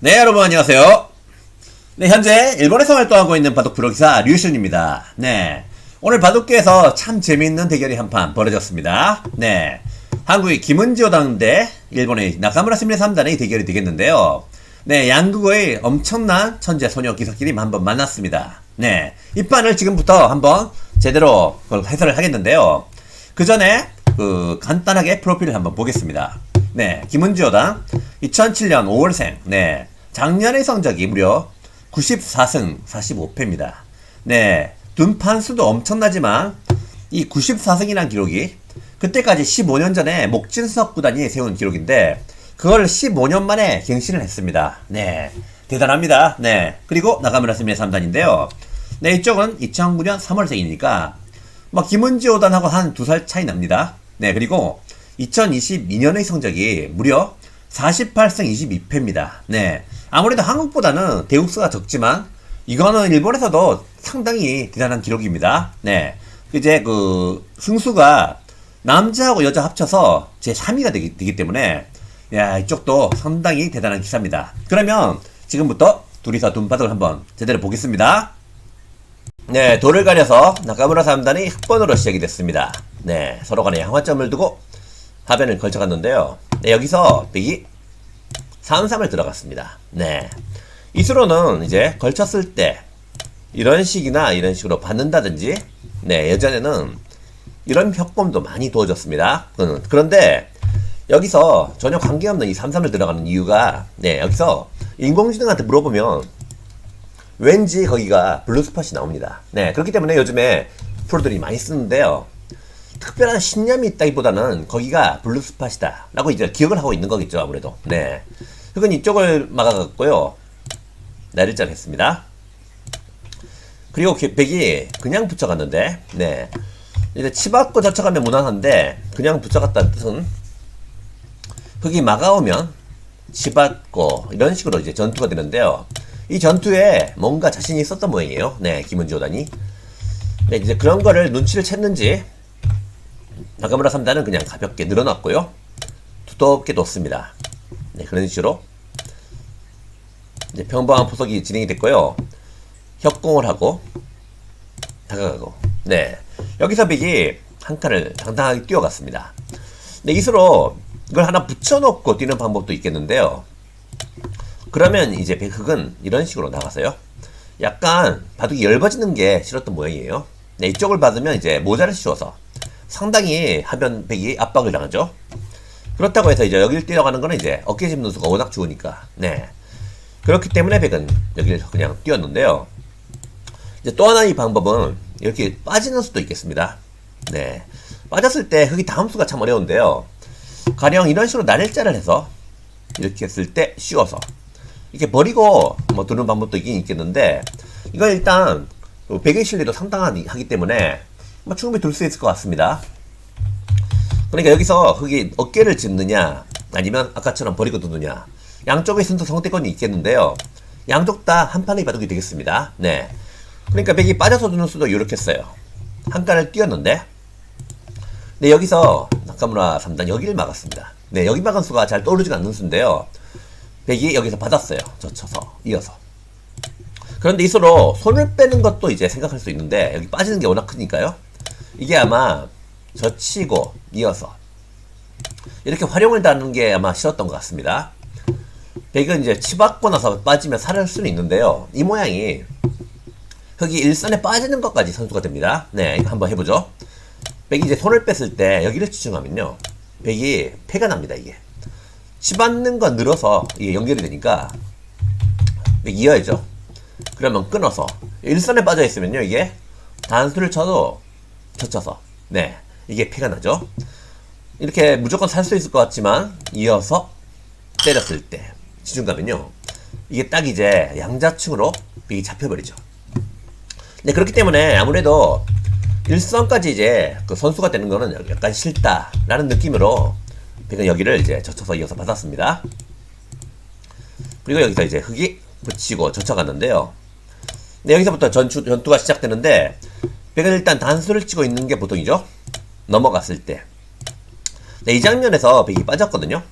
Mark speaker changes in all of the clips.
Speaker 1: 네, 여러분 안녕하세요. 네, 현재 일본에서 활동하고 있는 바둑 프로기사 류신입니다. 네. 오늘 바둑계에서 참 재미있는 대결이 한 판 벌어졌습니다. 네. 한국의 김은지호당 대 일본의 나카무라 스미레 3단의 대결이 되겠는데요. 네, 양국의 엄청난 천재 소녀 기사끼리 한번 만났습니다. 네. 이 판을 지금부터 한번 제대로 해설을 하겠는데요. 그 전에 그 간단하게 프로필을 한번 보겠습니다. 네, 김은지호당 2007년 5월생. 네, 작년의 성적이 무려 94승 45패입니다. 네, 둔판수도 엄청나지만 이 94승이란 기록이 그때까지 15년 전에 목진석 구단이 세운 기록인데 그걸 15년 만에 갱신을 했습니다. 네, 대단합니다. 네, 그리고 나가무라 스미의 3단인데요. 네, 이쪽은 2009년 3월생이니까 뭐 김은지호단하고 한 두 살 차이 납니다. 네, 그리고 2022년의 성적이 무려 48승 22패입니다. 네. 아무래도 한국보다는 대국수가 적지만 이거는 일본에서도 상당히 대단한 기록입니다. 네. 이제 그 승수가 남자하고 여자 합쳐서 제 3위가 되기, 되기 때문에 야, 이쪽도 상당히 대단한 기사입니다. 그러면 지금부터 둘이서 둔바둑을 한번 제대로 보겠습니다. 네, 돌을 가려서 나카무라 3단이 흑번으로 시작이 됐습니다. 네, 서로 간에 양화점을 두고 하변을 걸쳐갔는데요. 네, 여기서 백이 3-3을 들어갔습니다. 네. 이 수로는 이제 걸쳤을 때 이런 식이나 이런 식으로 받는다든지 네, 예전에는 이런 협범도 많이. 음, 그런데 여기서 전혀 관계없는 이 3-3을 들어가는 이유가 네, 여기서 인공지능한테 물어보면 왠지 거기가 블루스팟이 나옵니다. 네, 그렇기 때문에 요즘에 프로들이 많이 쓰는데요. 특별한 신념이 있다기보다는 거기가 블루 스팟이다. 라고 이제 기억을 하고 있는 거겠죠, 아무래도. 네. 그건 이쪽을 막아갔고요. 내리자를 했습니다. 그리고 백이 그냥 붙여갔는데, 네. 이제 치받고 젖혀가면 무난한데, 그냥 붙여갔다는 뜻은, 흙이 막아오면, 치받고, 이런 식으로 이제 전투가 되는데요. 이 전투에 뭔가 자신이 있었던 모양이에요. 네, 김은지호단이. 네, 이제 그런 거를 눈치를 챘는지, 나가무라 3단은 그냥 가볍게 늘어났고요. 두텁게 뒀습니다. 네, 그런 식으로 이제 평범한 포석이 진행이 됐고요. 협공을 하고 다가가고 네 여기서 백이 한 칸을 당당하게 뛰어갔습니다. 네, 이수로 이걸 하나 붙여놓고 뛰는 방법도 있겠는데요. 그러면 이제 백흑은 이런 식으로 나가서요. 약간 바둑이 얇아지는 게 싫었던 모양이에요. 네, 이쪽을 받으면 이제 모자를 씌워서 상당히 하변 백이 압박을 당하죠. 그렇다고 해서 이제 여기를 뛰어가는 거는 이제 어깨 짚는 수가 워낙 좋으니까. 네. 그렇기 때문에 백은 여기를 그냥 뛰었는데요. 이제 또 하나의 방법은 이렇게 빠지는 수도 있겠습니다. 네. 빠졌을 때 흙이 다음 수가 참 어려운데요. 가령 이런 식으로 날짜를 해서 이렇게 했을 때 씌워서 이렇게 버리고 뭐 두는 방법도 있긴 있겠는데 이건 일단 백의 실리도 상당하기 때문에 뭐 충분히 둘 수 있을 것 같습니다. 그러니까 여기서 흙이 어깨를 짚느냐 아니면 아까처럼 버리고 두느냐 양쪽의 선택 선택권이 있겠는데요. 양쪽 다 한 판의 바둑이 되겠습니다. 네. 그러니까 백이 빠져서 두는 수도 이렇게 써요. 한 칸을 띄었는데 네 여기서 나카무라 3단 여기를 막았습니다. 네 여기 막은 수가 잘 떠오르지가 않는 수인데요. 백이 여기서 받았어요. 젖혀서 이어서. 그런데 이 수로 손을 빼는 것도 이제 생각할 수 있는데 여기 빠지는 게 워낙 크니까요. 이게 아마 젖히고 이어서 이렇게 활용을 다는 게 아마 싫었던 것 같습니다. 백은 이제 치받고 나서 빠지면 살을 수는 있는데요. 이 모양이 흙이 일선에 빠지는 것까지 선수가 됩니다. 네, 이거 한번 해보죠. 백이 이제 손을 뺐을 때 여기를 집중하면요. 백이 패가 납니다, 이게. 치받는 건 늘어서 이게 연결이 되니까 백 이어야죠. 그러면 끊어서 일선에 빠져 있으면요, 이게 단수를 쳐도 젖혀서 네, 이게 패가 나죠. 이렇게 무조건 살 수 있을 것 같지만 이어서 때렸을 때 지중가면요 이게 딱 이제 양자층으로 이게 잡혀버리죠. 네 그렇기 때문에 아무래도 일선까지 이제 그 선수가 되는 거는 약간 싫다라는 느낌으로 백은 여기를 이제 젖혀서 이어서 받았습니다. 그리고 여기서 이제 흙이 붙이고 젖혀갔는데요. 네 여기서부터 전투, 전투가 시작되는데 백은 일단 단수를 치고 있는 게 보통이죠. 넘어갔을 때. 네, 이 장면에서 백이 빠졌거든요.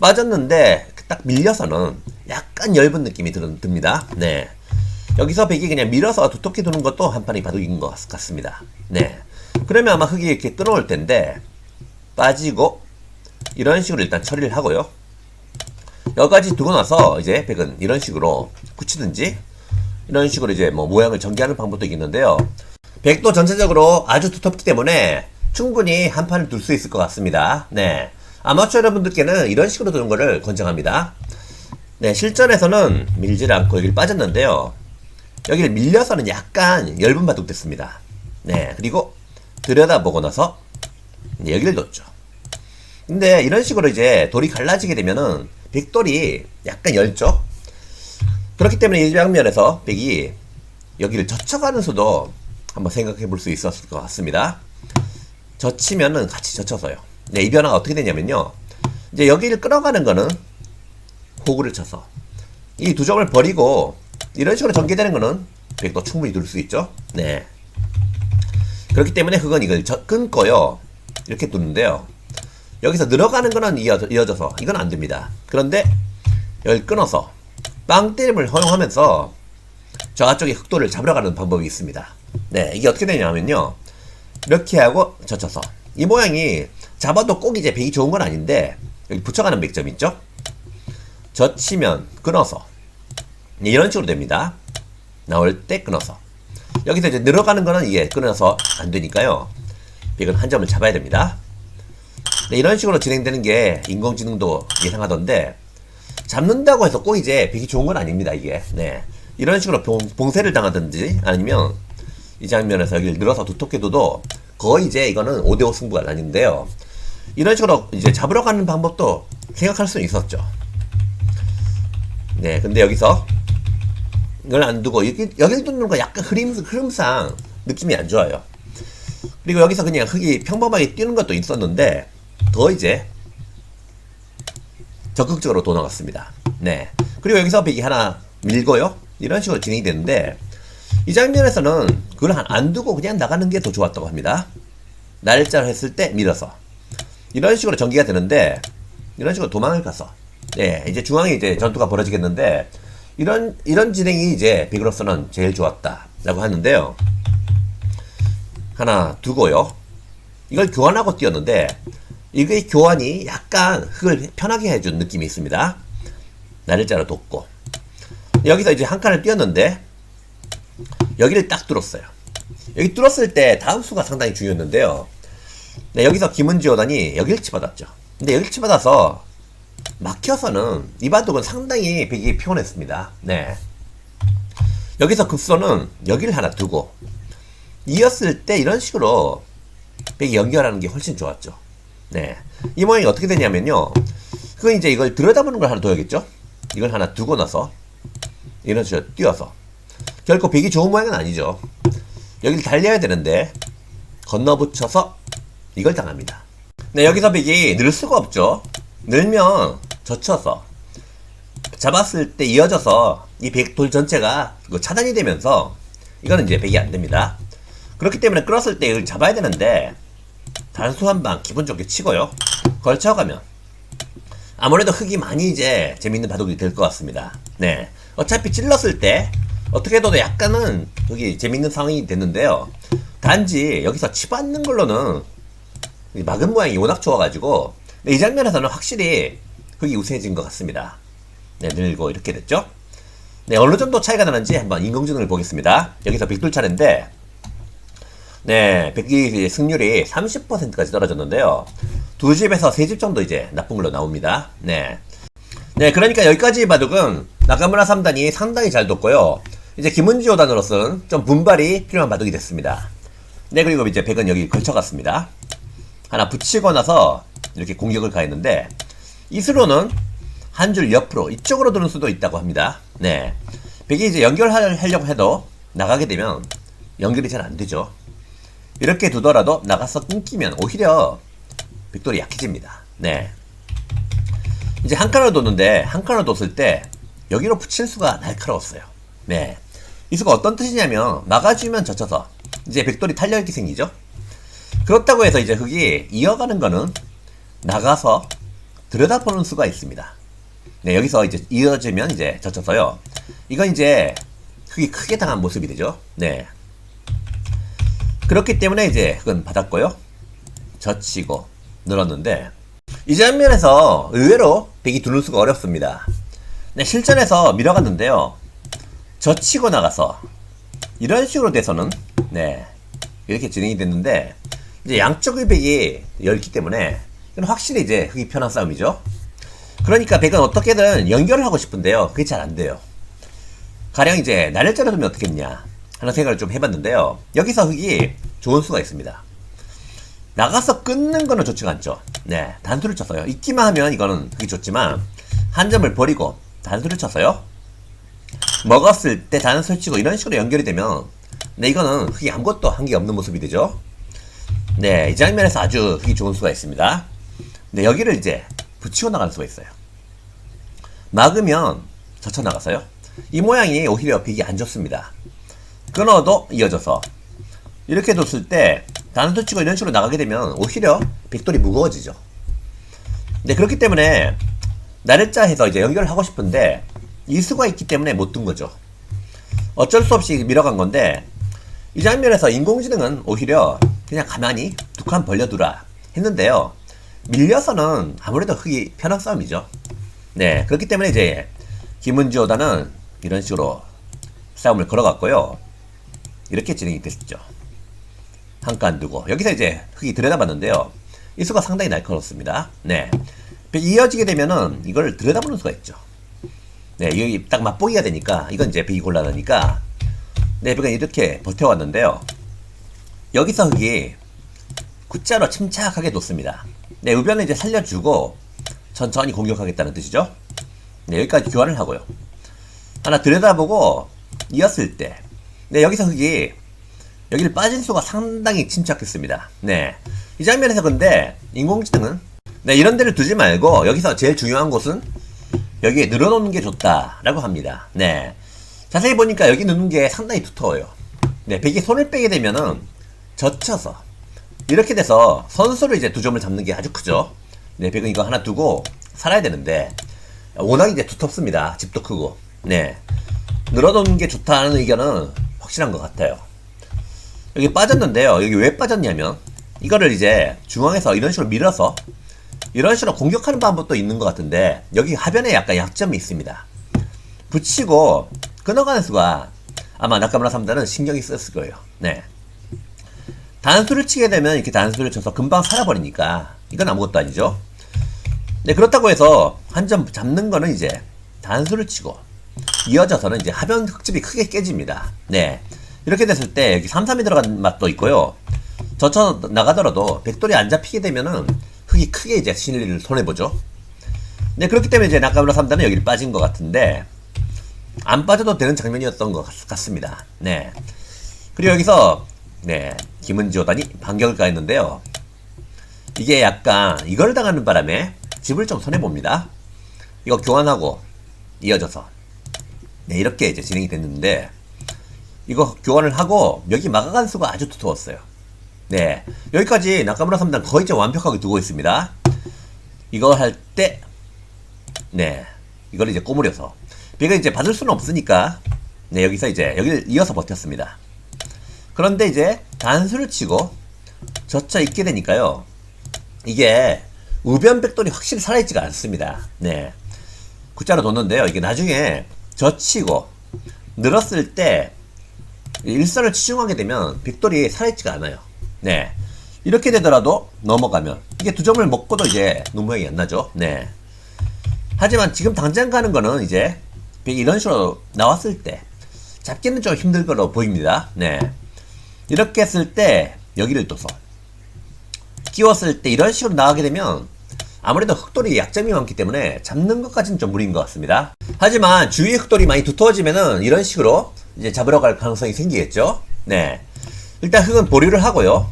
Speaker 1: 빠졌는데 딱 밀려서는 약간 엷은 느낌이 드, 듭니다. 네. 여기서 백이 그냥 밀어서 두텁게 두는 것도 한 판이 바둑인 것 같습니다. 네. 그러면 아마 흙이 이렇게 끊어올 텐데 빠지고 이런 식으로 일단 처리를 하고요. 여기까지 두고 나서 이제 백은 이런 식으로 굳히든지 이런 식으로 이제 뭐 모양을 전개하는 방법도 있는데요. 백도 전체적으로 아주 두텁기 때문에 충분히 한 판을 둘 수 있을 것 같습니다. 네. 아마추어 여러분들께는 이런 식으로 두는 것을 권장합니다. 네, 실전에서는 밀질 않고 여기를 빠졌는데요. 여기를 밀려서는 약간 엷은 바둑 됐습니다. 네, 그리고 들여다보고 나서 여기를 뒀죠. 근데 이런 식으로 이제 돌이 갈라지게 되면은 백돌이 약간 열죠. 그렇기 때문에 이 장면에서 백이 여기를 젖혀가는 수도 한번 생각해 볼 수 있었을 것 같습니다. 젖히면은 같이 젖혀서요. 네, 이 변화가 어떻게 되냐면요. 이제 여기를 끌어가는 거는 호구를 쳐서 이 두 점을 버리고 이런 식으로 전개되는 거는 백도 충분히 둘 수 있죠. 네. 그렇기 때문에 그건 이걸 저, 끊고요. 이렇게 두는데요. 여기서 늘어가는 거는 이어져, 이어져서 이건 안 됩니다. 그런데 여기 끊어서 빵 때림을 허용하면서 저쪽에 흑도를 잡으러 가는 방법이 있습니다. 네, 이게 어떻게 되냐면요. 이렇게 하고 젖혀서 이 모양이 잡아도 꼭 이제 백이 좋은 건 아닌데 여기 붙여가는 백점 있죠? 젖히면 끊어서 이런 식으로 됩니다. 나올 때 끊어서 여기서 이제 늘어가는 거는 이게 끊어서 안 되니까요. 백은 한 점을 잡아야 됩니다. 네, 이런 식으로 진행되는 게 인공지능도 예상하던데 잡는다고 해서 꼭 이제 백이 좋은 건 아닙니다. 이게 네 이런 식으로 봉, 봉쇄를 당하든지 아니면 이 장면에서 여기를 늘어서 둬도 거의 이제 이거는 5대5 승부가 나뉘는데요. 이런 식으로 이제 잡으러 가는 방법도 생각할 수 있었죠. 네, 근데 여기서 이걸 안 두고 여기 여기를 두는 거 약간 흐름 흐름상 느낌이 안 좋아요. 그리고 여기서 그냥 흙이 평범하게 뛰는 것도 있었는데 더 이제 적극적으로 도 나갔습니다. 네. 그리고 여기서 백이 하나 밀고요. 이런 식으로 진행이 되는데 이 장면에서는 그걸 한- 안 두고 그냥 나가는 게 더 좋았다고 합니다. 날짜를 했을 때 밀어서 이런 식으로 전개가 되는데 이런 식으로 도망을 가서 네 이제 중앙에 이제 전투가 벌어지겠는데 이런 이런 진행이 이제 백으로서는 제일 좋았다라고 하는데요. 하나 두고요. 이걸 교환하고 뛰었는데 이게 교환이 약간 흙을 편하게 해준 느낌이 있습니다. 날짜로 뒀고 여기서 이제 한 칸을 뛰었는데 여기를 딱 뚫었어요. 여기 뚫었을 때 다음 수가 상당히 중요했는데요. 네, 여기서 김은지 오단이 여기를 치받았죠. 근데 여기를 치받아서 막혀서는 이 바둑은 상당히 백이 피곤했습니다. 네. 여기서 급소는 여기를 하나 두고 이었을 때 이런 식으로 백이 연결하는 게 훨씬 좋았죠. 네. 이 모양이 어떻게 되냐면요. 그건 이제 이걸 들여다보는 걸 하나 둬야겠죠? 이걸 하나 두고 나서 이런 식으로 뛰어서 결코 백이 좋은 모양은 아니죠. 여기를 달려야 되는데 건너붙여서 이걸 당합니다. 네, 여기서 백이 늘 수가 없죠. 늘면 젖혀서 잡았을 때 이어져서 이 백 돌 전체가 그 차단이 되면서 이거는 이제 백이 안 됩니다. 그렇기 때문에 끌었을 때 이걸 잡아야 되는데 단수 한 방 기분 좋게 치고요. 걸쳐가면 아무래도 흙이 많이 이제 재밌는 바둑이 될 것 같습니다. 네. 어차피 찔렀을 때 어떻게 해도 약간은 여기 재밌는 상황이 됐는데요. 단지 여기서 치받는 걸로는 이 막은 모양이 워낙 좋아가지고 네, 이 장면에서는 확실히 흙이 우세해진 것 같습니다. 네, 늘고 이렇게 됐죠. 네, 어느 정도 차이가 나는지 한번 인공지능을 보겠습니다. 여기서 백돌 차례인데 네, 백기 승률이 30%까지 떨어졌는데요. 두 집에서 세 집 정도 이제 나쁜 걸로 나옵니다. 네. 네, 그러니까 여기까지 바둑은 나가무라 3단이 상당히 잘 뒀고요. 이제 김은지 5단으로서는 좀 분발이 필요한 바둑이 됐습니다. 네, 그리고 이제 백은 여기 걸쳐갔습니다. 하나 붙이고 나서 이렇게 공격을 가했는데 이수로는 한 줄 옆으로 이쪽으로 두는 수도 있다고 합니다. 네. 백이 이제 연결하려고 해도 나가게 되면 연결이 잘 안 되죠. 이렇게 두더라도 나가서 끊기면 오히려 백돌이 약해집니다. 네. 이제 한 칸을 뒀는데 한 칸을 뒀을 때 여기로 붙일 수가 날카로웠어요. 네. 이 수가 어떤 뜻이냐면 막아주면 젖혀서 이제 백돌이 탄력있게 생기죠. 그렇다고 해서 이제 흙이 이어가는 거는 나가서 들여다보는 수가 있습니다. 네, 여기서 이제 이어지면 이제 젖혀서요. 이건 이제 흙이 크게 당한 모습이 되죠. 네. 그렇기 때문에 이제 흙은 받았고요. 젖히고 늘었는데 이 장면에서 의외로 백이 두는 수가 어렵습니다. 네, 실전에서 밀어갔는데요. 젖히고 나가서 이런 식으로 돼서는 네 이렇게 진행이 됐는데 이제 양쪽의 백이 열기 때문에 이건 확실히 이제 흙이 편한 싸움이죠. 그러니까 백은 어떻게든 연결을 하고 싶은데요. 그게 잘 안 돼요. 가령 이제 날짜를 두면 어떻겠냐 하는 생각을 좀 해봤는데요. 여기서 흙이 좋은 수가 있습니다. 나가서 끊는 거는 좋지가 않죠. 네, 단수를 쳤어요. 있기만 하면 이거는 흙이 좋지만 한 점을 버리고 단수를 쳤어요. 먹었을 때 단수를 치고 이런 식으로 연결이 되면 네, 이거는 흙이 아무것도 한 게 없는 모습이 되죠. 네, 이 장면에서 아주 흙이 좋은 수가 있습니다. 네, 여기를 이제 붙이고 나갈 수가 있어요. 막으면 젖혀 나가서요. 이 모양이 오히려 빅이 안 좋습니다. 끊어도 이어져서 이렇게 뒀을 때 단수 치고 이런 식으로 나가게 되면 오히려 빅돌이 무거워지죠. 네, 그렇기 때문에 나래자 해서 이제 연결을 하고 싶은데 이수가 있기 때문에 못 둔 거죠. 어쩔 수 없이 밀어간 건데 이 장면에서 인공지능은 오히려 그냥 가만히 두 칸 벌려두라 했는데요. 밀려서는 아무래도 흙이 편한 싸움이죠. 네, 그렇기 때문에 이제 김은지 오다는 이런 식으로 싸움을 걸어갔고요. 이렇게 진행이 됐죠. 한 칸 두고 여기서 이제 흙이 들여다봤는데요. 이 수가 상당히 날카롭습니다. 네, 이어지게 되면은 이걸 들여다보는 수가 있죠. 네, 여기 딱 맛보기가 되니까 이건 이제 벽이 곤란하니까 네, 벽은 이렇게 버텨왔는데요. 여기서 흙이 굿자로 침착하게 놓습니다. 네, 우변을 이제 살려주고 천천히 공격하겠다는 뜻이죠. 네, 여기까지 교환을 하고요. 하나 들여다보고 이었을 때, 네, 여기서 흙이 여기를 빠진 수가 상당히 침착했습니다. 네, 이 장면에서 근데 인공지능은 네, 이런 데를 두지 말고 여기서 제일 중요한 곳은 여기에 늘어놓는 게 좋다라고 합니다. 네, 자세히 보니까 여기 넣는 게 상당히 두터워요. 네, 백이 손을 빼게 되면은 젖혀서 이렇게 돼서 선수를 이제 두 점을 잡는 게 아주 크죠. 네, 백은 이거 하나 두고 살아야 되는데 워낙 이제 두텁습니다. 집도 크고. 네, 늘어놓는 게 좋다는 의견은 확실한 것 같아요. 여기 빠졌는데요. 여기 왜 빠졌냐면 이거를 이제 중앙에서 이런 식으로 밀어서 이런 식으로 공격하는 방법도 있는 것 같은데 여기 하변에 약간 약점이 있습니다. 붙이고 끊어가는 수가 아마 낙가무라 3단은 신경이 썼을 거예요. 네. 단수를 치게 되면 이렇게 단수를 쳐서 금방 살아버리니까 이건 아무것도 아니죠. 네, 그렇다고 해서 한 점 잡는 거는 이제 단수를 치고 이어져서는 이제 하변 흙집이 크게 깨집니다. 네. 이렇게 됐을 때 여기 3, 3이 들어간 맛도 있고요. 젖혀 나가더라도 백돌이 안 잡히게 되면은 흙이 크게 이제 신리를 손해보죠. 네, 그렇기 때문에 이제 낙가무라 3단은 여기를 빠진 것 같은데 안 빠져도 되는 장면이었던 것 같- 같습니다. 네. 그리고 여기서 네 김은지 오단이 반격을 가했는데요. 이게 약간 이걸 당하는 바람에 집을 좀 손해 봅니다. 이거 교환하고 이어져서 네 이렇게 이제 진행이 됐는데 이거 교환을 하고 여기 막아간 수가 아주 두터웠어요. 네 여기까지 나카무라 3단 거의 완벽하게 두고 있습니다. 이거 할 때 네 이걸 이제 꼬무려서 비가 이제 받을 수는 없으니까 네 여기서 이제 여기를 이어서 버텼습니다. 그런데 이제 단수를 치고 젖혀 있게 되니까요. 이게 우변 백돌이 확실히 살아있지가 않습니다. 네. 굿자로 뒀는데요. 이게 나중에 젖히고 늘었을 때 일선을 치중하게 되면 백돌이 살아있지가 않아요. 네. 이렇게 되더라도 넘어가면 이게 두 점을 먹고도 이제 눈모양이 안 나죠. 네. 하지만 지금 당장 가는 거는 이제 이런 식으로 나왔을 때 잡기는 좀 힘들 거로 보입니다. 네. 이렇게 했을 때 여기를 둬서 끼웠을 때 이런 식으로 나가게 되면 아무래도 흑돌이 약점이 많기 때문에 잡는 것까지는 좀 무리인 것 같습니다. 하지만 주위의 흑돌이 많이 두터워지면은 이런 식으로 이제 잡으러 갈 가능성이 생기겠죠. 네. 일단 흑은 보류를 하고요.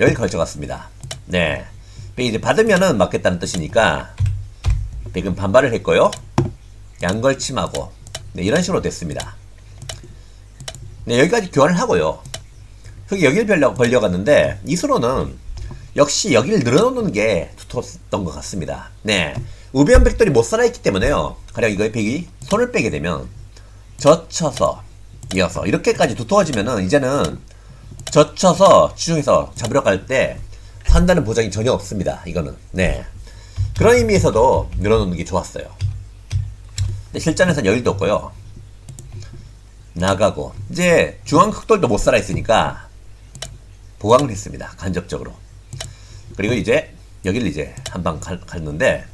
Speaker 1: 여기 걸쳐갔습니다. 네. 이제 받으면은 맞겠다는 뜻이니까 백은 반발을 했고요. 양걸침하고 네, 이런 식으로 됐습니다. 네, 여기까지 교환을 하고요. 흑이 여기를 벌려, 벌려갔는데 이수로는 역시 여기를 늘어놓는 게 두터웠던 것 같습니다. 네. 우변 백돌이 못 살아있기 때문에요. 가령 이거의 백이 손을 빼게 되면 젖혀서 이어서 이렇게까지 두터워지면은 이제는 젖혀서 추중해서 잡으러 갈 때 산다는 보장이 전혀 없습니다. 이거는 네 그런 의미에서도 늘어놓는 게 좋았어요. 근데 실전에서는 여유도 없고요. 나가고 이제 중앙 흑돌도 못 살아 있으니까 보강을 했습니다. 간접적으로. 그리고 이제 여기를 이제 한 방 갔는데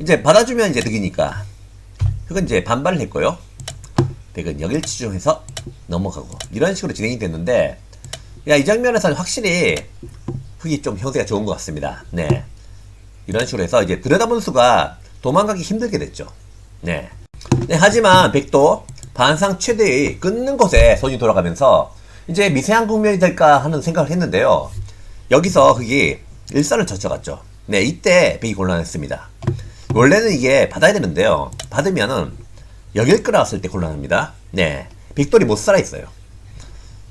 Speaker 1: 이제 받아주면 이제 득이니까 흑은 이제 반발을 했고요. 백은 여길 치중해서 넘어가고 이런 식으로 진행이 됐는데 야 이 장면에서는 확실히 흑이 좀 형태가 좋은 것 같습니다. 네 이런 식으로 해서 이제 들여다본 수가 도망가기 힘들게 됐죠. 네. 네 하지만 백도 반상 최대의 끊는 곳에 손이 돌아가면서 이제 미세한 국면이 될까 하는 생각을 했는데요. 여기서 흑이 일산을 젖혀갔죠. 네 이때 백이 곤란했습니다. 원래는 이게 받아야 되는데요. 받으면은 여길 끌어왔을 때 곤란합니다. 네. 빅돌이 못 살아있어요.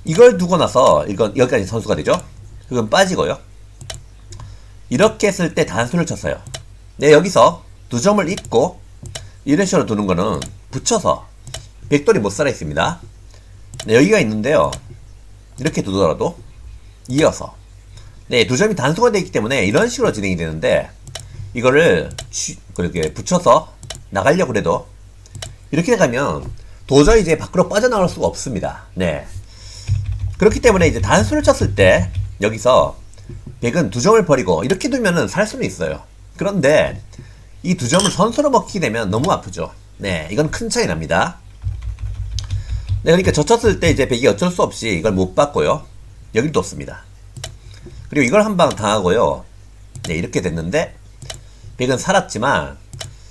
Speaker 1: 이걸 두고 나서, 이건 여기까지 선수가 되죠? 그건 빠지고요. 이렇게 했을 때 단수를 쳤어요. 네, 여기서 두 점을 잇고, 이런 식으로 두는 거는 붙여서, 빅돌이 못 살아있습니다. 네, 여기가 있는데요. 이렇게 두더라도, 이어서. 네, 두 점이 단수가 되기 때문에 이런 식으로 진행이 되는데, 이거를 취, 그렇게 붙여서 나가려고 그래도 이렇게 가면 도저히 이제 밖으로 빠져나올 수가 없습니다. 네. 그렇기 때문에 이제 단수를 쳤을 때 여기서 백은 두 점을 버리고 이렇게 두면은 살 수는 있어요. 그런데 이 두 점을 선수로 먹게 되면 너무 아프죠. 네, 이건 큰 차이 납니다. 네, 그러니까 젖혔을 때 이제 백이 어쩔 수 없이 이걸 못 받고요. 여기를 뒀습니다. 그리고 이걸 한 방 당하고요. 네, 이렇게 됐는데 백은 살았지만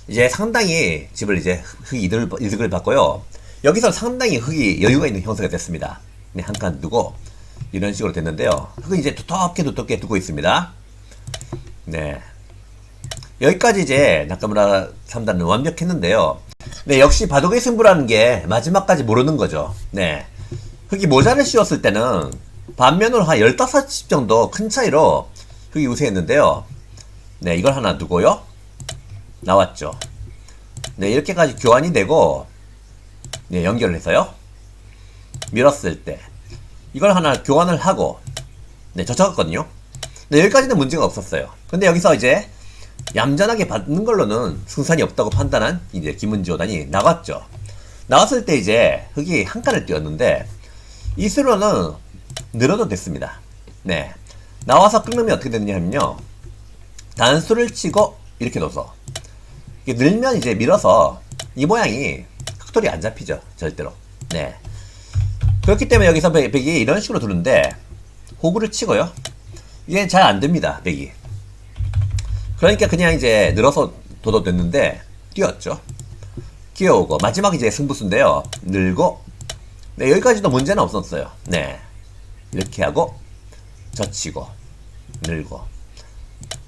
Speaker 1: 이제 상당히 집을 이제 흑이 이득을, 이득을 받고요. 여기서 상당히 흑이 여유가 있는 형태가 됐습니다. 네, 한 칸 두고 이런 식으로 됐는데요. 흑은 이제 두텁게 두텁게 두고 있습니다. 네. 여기까지 이제 나카무라 3단은 완벽했는데요. 네, 역시 바둑의 승부라는 게 마지막까지 모르는 거죠. 네. 흑이 모자를 씌웠을 때는 반면으로 한 15집 정도 큰 차이로 흑이 우세했는데요. 네, 이걸 하나 두고요. 나왔죠. 네, 이렇게까지 교환이 되고, 네, 연결을 해서요. 밀었을 때, 이걸 하나 교환을 하고, 네, 젖혀갔거든요. 네, 여기까지는 문제가 없었어요. 근데 여기서 이제, 얌전하게 받는 걸로는 승산이 없다고 판단한 이제 김은지호단이 나갔죠. 나왔을 때 이제 흑이 한 칸을 띄웠는데, 이 수로는 늘어도 됐습니다. 네. 나와서 끊으면 어떻게 되느냐면요. 단수를 치고 이렇게 둬서 이게 늘면 이제 밀어서 이 모양이 흑돌이 안 잡히죠 절대로. 네. 그렇기 때문에 여기서 백, 백이 이런 식으로 두는데 호구를 치고요. 이게 잘 안 됩니다 백이. 그러니까 그냥 이제 늘어서 둬도 됐는데 뛰었죠. 끼어오고 마지막 이제 승부수인데요. 늘고. 네 여기까지도 문제는 없었어요. 네. 이렇게 하고 젖히고 늘고.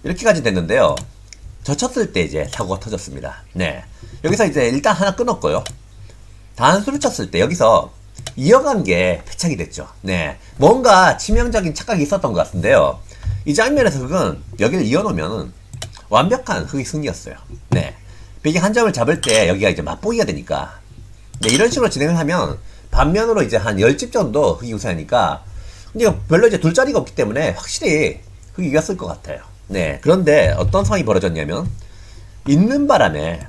Speaker 1: 이렇게까지 됐는데요 젖혔을 때 이제 사고가 터졌습니다. 네. 여기서 이제 일단 하나 끊었고요. 단수를 쳤을 때 여기서 이어간 게 패착이 됐죠. 네. 뭔가 치명적인 착각이 있었던 것 같은데요. 이 장면에서 흑은 여기를 이어놓으면 완벽한 흑의 승리였어요. 네. 백이 한 점을 잡을 때 여기가 이제 맛보기가 되니까. 네, 이런 식으로 진행을 하면 반면으로 이제 한 10집 정도 흑이 우세하니까 근데 별로 이제 둘 자리가 없기 때문에 확실히 흑이 이겼을 것 같아요. 네. 그런데 어떤 상황이 벌어졌냐면 있는 바람에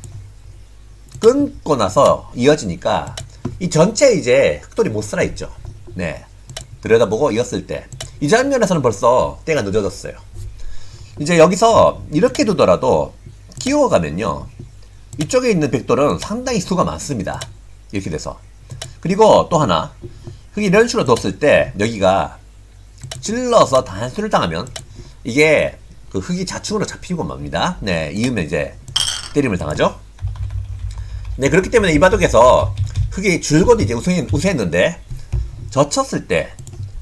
Speaker 1: 끊고 나서 이어지니까 이 전체 이제 흑돌이 못 살아 있죠. 네. 들여다보고 이었을 때 이 장면에서는 벌써 때가 늦어졌어요. 이제 여기서 이렇게 두더라도 끼워가면요. 이쪽에 있는 백돌은 상당히 수가 많습니다. 이렇게 돼서. 그리고 또 하나. 흑이 이런 식으로 뒀을 때 여기가 찔러서 단수를 당하면 이게 그 흙이 좌측으로 잡히고 맙니다. 네, 이으면 이제 때림을 당하죠. 네, 그렇기 때문에 이 바둑에서 흙이 줄곧 이제 우승, 우세했는데 젖혔을 때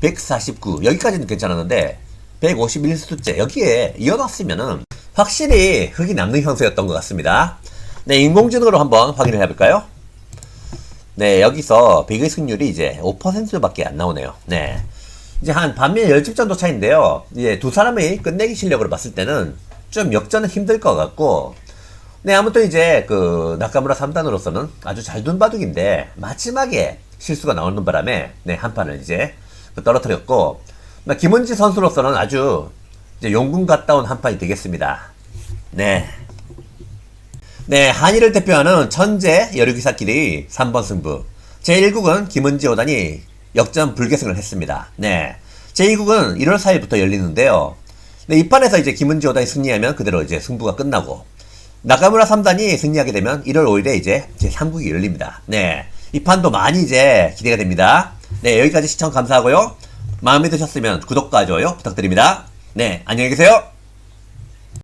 Speaker 1: 149, 여기까지는 괜찮았는데 151수째 여기에 이어놨으면은 확실히 흙이 남는 형태였던 것 같습니다. 네, 인공지능으로 한번 확인을 해볼까요? 네, 여기서 백의 승률이 이제 5%밖에 안 나오네요. 네. 이제 한 반면 10집 정도 차인데요. 이제 두 사람의 끝내기 실력으로 봤을 때는 좀 역전은 힘들 것 같고, 네, 아무튼 이제 그 나카무라 3단으로서는 아주 잘 둔 바둑인데, 마지막에 실수가 나오는 바람에, 네, 한 판을 이제 떨어뜨렸고, 나 김은지 선수로서는 아주 이제 용군 갔다 온 한 판이 되겠습니다. 네. 네, 한일을 대표하는 천재 여류기사끼리 3번 승부. 제1국은 김은지 오단이 역전 불계승을 했습니다. 네. 제2국은 1월 4일부터 열리는데요. 네, 이 판에서 이제 김은지 오단이 승리하면 그대로 이제 승부가 끝나고, 나카무라 3단이 승리하게 되면 1월 5일에 이제 제3국이 열립니다. 네. 이 판도 많이 이제 기대가 됩니다. 네, 여기까지 시청 감사하고요. 마음에 드셨으면 구독과 좋아요 부탁드립니다. 네, 안녕히 계세요.